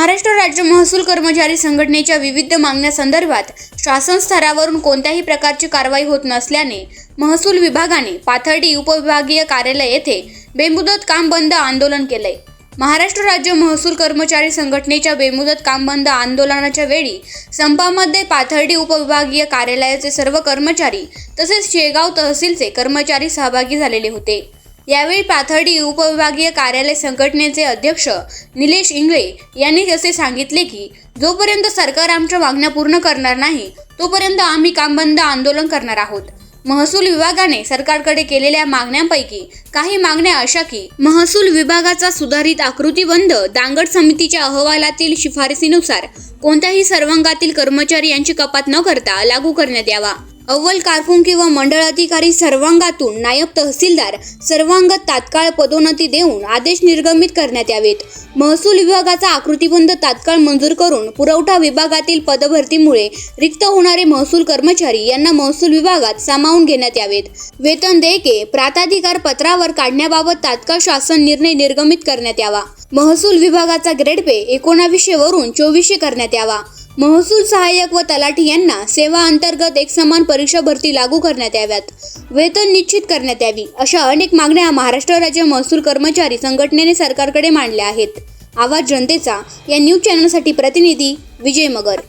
महाराष्ट्र राज्य महसूल कर्मचारी संघटनेच्या विविध मागण्यासंदर्भात शासन स्तरावरून कोणत्याही प्रकारची कारवाई होत नसल्याने महसूल विभागाने पाथर्डी उपविभागीय कार्यालय येथे बेमुदत काम बंद आंदोलन केलंय. महाराष्ट्र राज्य महसूल कर्मचारी संघटनेच्या बेमुदत काम बंद आंदोलनाच्या वेळी संपामध्ये पाथर्डी उपविभागीय कार्यालयाचे सर्व कर्मचारी तसेच शेगाव तहसीलचे कर्मचारी सहभागी झालेले होते. यावेळी पाथर्डी उपविभागीय कार्यालय संघटनेचे अध्यक्ष निलेश इंगळे यांनी असे सांगितले की जोपर्यंत सरकार आमच्या मागण्या पूर्ण करणार नाही तोपर्यंत आम्ही कामबंद आंदोलन करणार आहोत. महसूल विभागाने सरकारकडे केलेल्या मागण्यांपैकी काही मागण्या अशा की महसूल विभागाचा सुधारित आकृतीबंध दांगड समितीच्या अहवालातील शिफारसीनुसार कोणत्याही सर्वांगातील कर्मचारी यांची कपात न करता लागू करण्यात यावा. अव्वल कारकून किंवा मंडळ अधिकारी सर्वांगातून नायब तहसीलदार सर्वांग तात्काळ पदोन्नती देऊन आदेश निर्गमित करण्यात यावेत. महसूल विभागाचा आकृतीबंध तात्काळ मंजूर करून पुरवठा विभागातील पदभरतीमुळे रिक्त होणारे महसूल कर्मचारी यांना महसूल विभागात सामावून घेण्यात यावेत. वेतन देयके प्राताधिकार पत्रावर काढण्याबाबत तात्काळ शासन निर्णय निर्गमित करण्यात यावा. महसूल विभागाचा ग्रेड पे एकोणावीसशे वरून चोवीसशे करण्यात यावा. महसूल सहाय्यक व तलाठी यांना सेवा अंतर्गत एकसमान परीक्षा भरती लागू करण्यात याव्यात. वेतन निश्चित करण्यात यावी अशा अनेक मागण्या महाराष्ट्र राज्य महसूल कर्मचारी संघटनेने सरकारकडे मांडल्या आहेत. आवाज जनतेचा या न्यूज चॅनलसाठी प्रतिनिधी विजय मगर.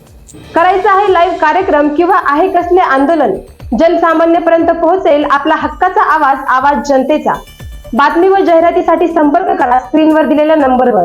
करायचं आहे लाईव्ह कार्यक्रम किंवा आहे कसले आंदोलन जनसामान्यपर्यंत पोहोचेल आपला हक्काचा आवाज आवाज जनतेचा. बातमी व जाहिरातीसाठी संपर्क करा स्क्रीनवर दिलेल्या नंबरवर.